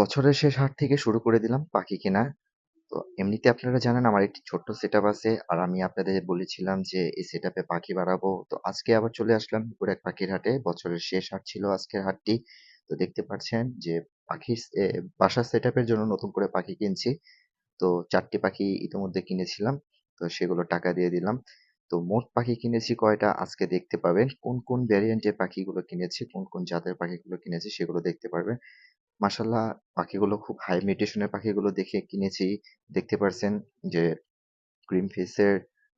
বছরের শেষ হাট থেকে শুরু করে দিলাম পাখি কেনা। তো এমনিতে আপনারা জানেন আমার একটি ছোট্ট সেটআপ আছে। আর আমি আপনাদের বলেছিলাম যে এই সেটআপে পাখি বাড়াবো। তো আজকে আবার চলে আসলাম এক পাখির হাটে। বছরের শেষ হাট ছিল আজকের হাটটি। তো দেখতে পাচ্ছেন যে পাখির এ বাসার সেটআপের জন্য নতুন করে পাখি কিনছি। তো চারটি পাখি ইতিমধ্যে কিনেছিলাম। তো সেগুলো টাকা দিয়ে দিলাম। তো মোট পাখি কিনেছি কয়টা আজকে দেখতে পাবেন। কোন, কোন ভেরিয়েন্টের পাখিগুলো কিনেছি, কোন, কোন জাতের পাখিগুলো কিনেছি সেগুলো দেখতে পারবেন। মাশাআল্লাহ পাখিগুলো খুব হাই মিউটেশন এর পাখিগুলো দেখে কিনেছি। দেখতে পারছেন যে ক্রিম ফেসের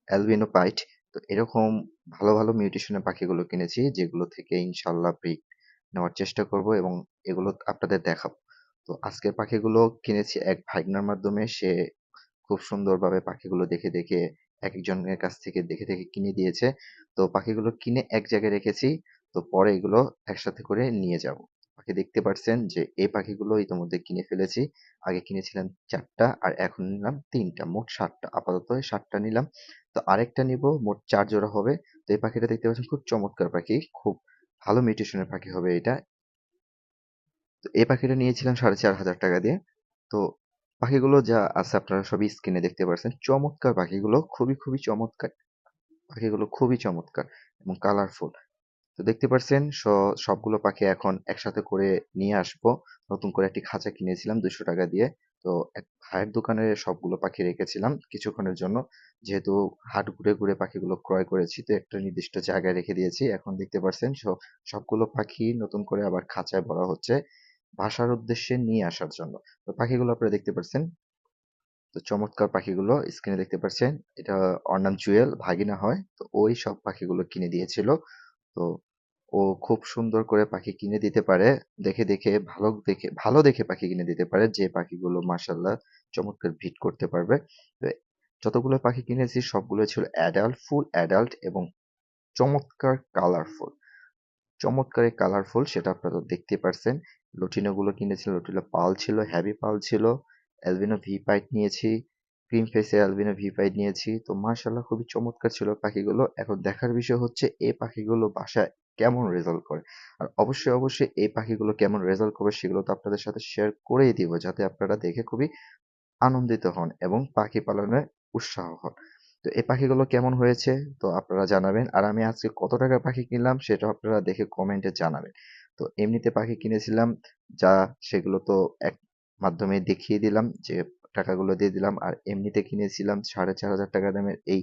অ্যালবিনো পাইট। তো এরকম ভালো, ভালো মিউটেশন এর পাখিগুলো কিনেছি যেগুলো থেকে ইনশাআল্লাহ ব্রিড নেওয়ার চেষ্টা করব এবং এগুলো আপনাদের দেখাবো। তো আজকের পাখিগুলো কিনেছি এক ভাইগনার মাধ্যমে। সে খুব সুন্দরভাবে পাখিগুলো দেখে, দেখে এক একজনের কাছ থেকে দেখে, দেখে কিনে দিয়েছে। তো পাখিগুলো কিনে এক জায়গায় রেখেছি। তো পরে এগুলো একসাথে করে নিয়ে যাব। পাখি দেখতে পারছেন যে এই পাখিগুলো ইতিমধ্যে কিনে ফেলেছি। আগে কিনেছিলাম চারটা আর এখন নিলাম তিনটা মোট সাতটা আপাতত ৭ টা নিলাম। তো আরেকটা নিবো মোট চার জোড়া হবে। তো এই পাখিটা দেখতে পাচ্ছেন খুব চমৎকার পাখি। খুব ভালো মিউটেশন এর পাখি হবে এটা। তো এই পাখিটা নিয়েছিলাম ৳৪,৫০০ দিয়ে। তো পাখিগুলো যা আছে আপনারা সবই স্ক্রিনে দেখতে পারছেন। চমৎকার পাখিগুলো খুবই, খুবই চমৎকার। পাখিগুলো খুবই চমৎকার এবং কালারফুল। তো দেখতে পারছেন স সবগুলো পাখি এখন একসাথে করে নিয়ে আসব। নতুন করে একটি খাঁচা কিনেছিলাম ৳২০০ দিয়ে। তো এক ভাইয়ের দোকানে সবগুলো পাখি রেখেছিলাম কিছুক্ষণের জন্য। যেহেতু হাট ঘুরে, ঘুরে পাখিগুলো ক্রয় করেছি তো একটা নির্দিষ্ট জায়গায় রেখে দিয়েছি। এখন দেখতে পারছেন স সবগুলো পাখি নতুন করে আবার খাঁচায় ভরা হচ্ছে। বাসার উদ্দেশ্যে নিয়ে আসার জন্য। তো পাখিগুলো আপনারা দেখতে পারছেন। তো চমৎকার পাখিগুলো স্ক্রিনে দেখতে পারছেন। এটা ওর নাম জুয়েল, ভাগিনা হয়। তো ওই সব পাখিগুলো কিনে দিয়েছিল। তো ও খুব সুন্দর করে পাখি কিনে দিতে পারে। দেখে, দেখে ভালো দেখে ভালো দেখে পাখি কিনে দিতে পারে। যে পাখিগুলো মাশাআল্লাহ চমৎকার ভিট করতে পারবে। যতগুলো পাখি কিনেছি সবগুলো ছিল অ্যাডাল্ট, ফুল অ্যাডাল্ট এবং চমৎকার কালারফুল। চমৎকার কালারফুল সেটা আপনারা দেখতে পারছেন। লটিনো গুলো কিনেছি। লটিনো পাল ছিল, হেভি পাল ছিল। অ্যালবিনো ভি পাইট নিয়েছি। ক্রিম ফেসের অ্যালবিনো ভি পাইট নিয়েছি। তো মাশাআল্লাহ খুবই চমৎকার ছিল পাখিগুলো। এখন দেখার বিষয় হচ্ছে এই পাখিগুলো বাসায় কেমন রেজাল্ট করে। আর অবশ্যই, অবশ্যই এই পাখিগুলো কেমন রেজাল্ট করবে সেগুলো তো আপনাদের সাথে শেয়ার করেই দিব যাতে আপনারা দেখে খুবই আনন্দিত হন এবং পাখি পালনে উৎসাহ হন। তো এই পাখিগুলো কেমন হয়েছে তো আপনারা জানাবেন। আর আমি আজকে কত টাকার পাখি কিনলাম সেটা আপনারা দেখে কমেন্টে জানাবেন। তো এমনিতে পাখি কিনেছিলাম যা সেগুলো তো এক মাধ্যমে দেখিয়ে দিলাম যে টাকাগুলো দিয়ে দিলাম। আর এমনিতে কিনেছিলাম ৳৪,৫০০ দামের এই